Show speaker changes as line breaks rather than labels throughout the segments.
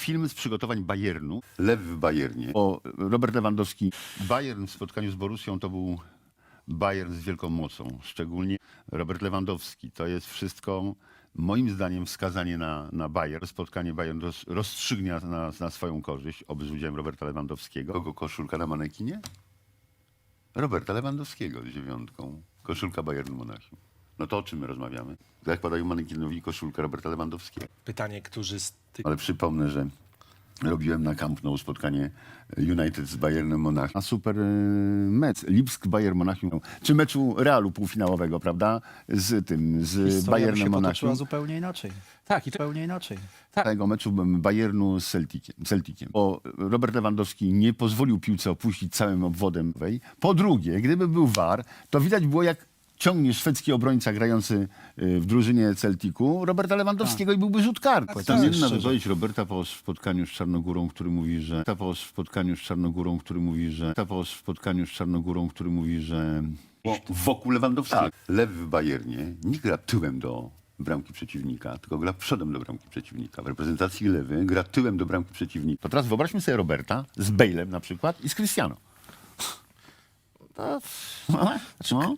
Film z przygotowań Bayernu. Lew w Bayernie. O, Robert Lewandowski. Bayern w spotkaniu z Borussią to był Bayern z wielką mocą. Szczególnie Robert Lewandowski. To jest wszystko, moim zdaniem, wskazanie na, na Bayern. Spotkanie Bayern roz, rozstrzygnie na, na swoją korzyść, oby z udziałem Roberta Lewandowskiego. Kogo koszulka na manekinie? Roberta Lewandowskiego z dziewiątką. Koszulka Bayernu Monachium. No to o czym my rozmawiamy? Jak padają manekinowi koszulka Roberta Lewandowskiego?
Pytanie, którzy z tych
Ale przypomnę, że robiłem na Camp Nou spotkanie United z Bayernem Monachium. A super y, mecz Lipsk Bayern Monachium. Czy meczu Realu półfinałowego, prawda? Z tym, z
Historia by się
Bayernem
potoczyła
Monachium.
zupełnie inaczej.
Tak, i to,
Zupełnie inaczej.
Tego meczu Bayernu z Celticiem. Celticiem. Bo Robert Lewandowski nie pozwolił piłce opuścić całym obwodem. Po drugie, gdyby był VAR, to widać było jak ciągnie szwedzki obrońca grający y, w drużynie Celticu Roberta Lewandowskiego i byłby rzut karny.
Tak,
Pamiętna
szczerze.
wypowiedź Roberta po spotkaniu z Czarnogórą, który mówi, że po spotkaniu z Czarnogórą, który mówi, że po spotkaniu z Czarnogórą, który mówi, że wokół Lewandowskiego. Lew w Bayernie nie gra tyłem do bramki przeciwnika, tylko gra przodem do bramki przeciwnika. W reprezentacji lewy gra tyłem do bramki przeciwnika. To teraz wyobraźmy sobie Roberta z Bale'em na przykład i z Cristiano. No, no.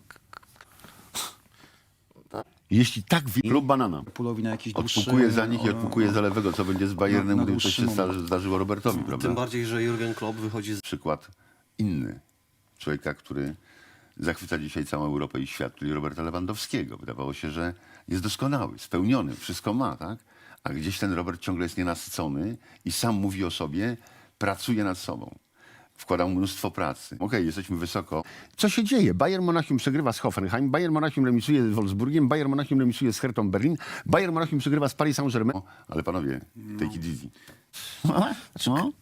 Jeśli tak wie, klub banana.
Pulowi na jakiś dłuższy...
Odpukuje za nich i
o-
odpukuje za lewego, co będzie z Bayernem,
na
coś
dłuższy
się sta-
moment.
zdarzyło Robertowi, prawda?
Tym bardziej, że Jurgen Klopp wychodzi z
Przykład inny. Człowieka, który zachwyca dzisiaj całą Europę i świat, czyli Roberta Lewandowskiego. Wydawało się, że jest doskonały, spełniony, wszystko ma, tak? A gdzieś ten Robert ciągle jest nienasycony i sam mówi o sobie, pracuje nad sobą. Wkładał mnóstwo pracy. Okej, jesteśmy wysoko. Co się dzieje? Bayern Monachium przegrywa z Hoffenheim, Bayern Monachium remisuje z Wolfsburgiem, Bayern Monachium remisuje z Hertą Berlin, Bayern Monachium przegrywa z Paris Saint-Germain. O, Ale panowie, take it easy. No.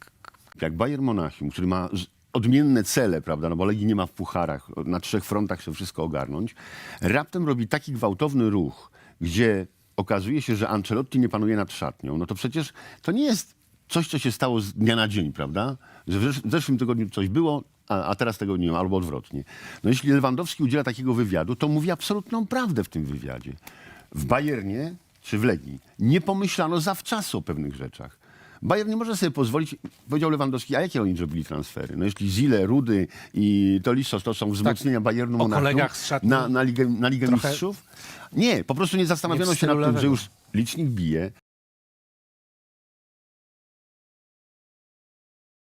Jak Bayern Monachium, który ma z- odmienne cele, prawda, no bo Legii nie ma w pucharach, na trzech frontach chce wszystko ogarnąć, raptem robi taki gwałtowny ruch, gdzie okazuje się, że Ancelotti nie panuje nad szatnią, no to przecież to nie jest coś, co się stało z dnia na dzień, prawda? Że w zesz- w zeszłym tygodniu coś było, a, a teraz tego nie ma, albo odwrotnie. No jeśli Lewandowski udziela takiego wywiadu, to mówi absolutną prawdę w tym wywiadzie. W Bayernie czy w Legii nie pomyślano zawczasu o pewnych rzeczach. Bayern nie może sobie pozwolić, powiedział Lewandowski, a jakie oni zrobili transfery? No jeśli Zile, Rudy i Tolisso to są wzmocnienia Bayernu
o
Monachium
kolegach z szatni
na, na Ligę, na Ligę Mistrzów? Nie, po prostu nie zastanowiono
nie w
się nad
stylu
tym, że
lewego.
już licznik bije,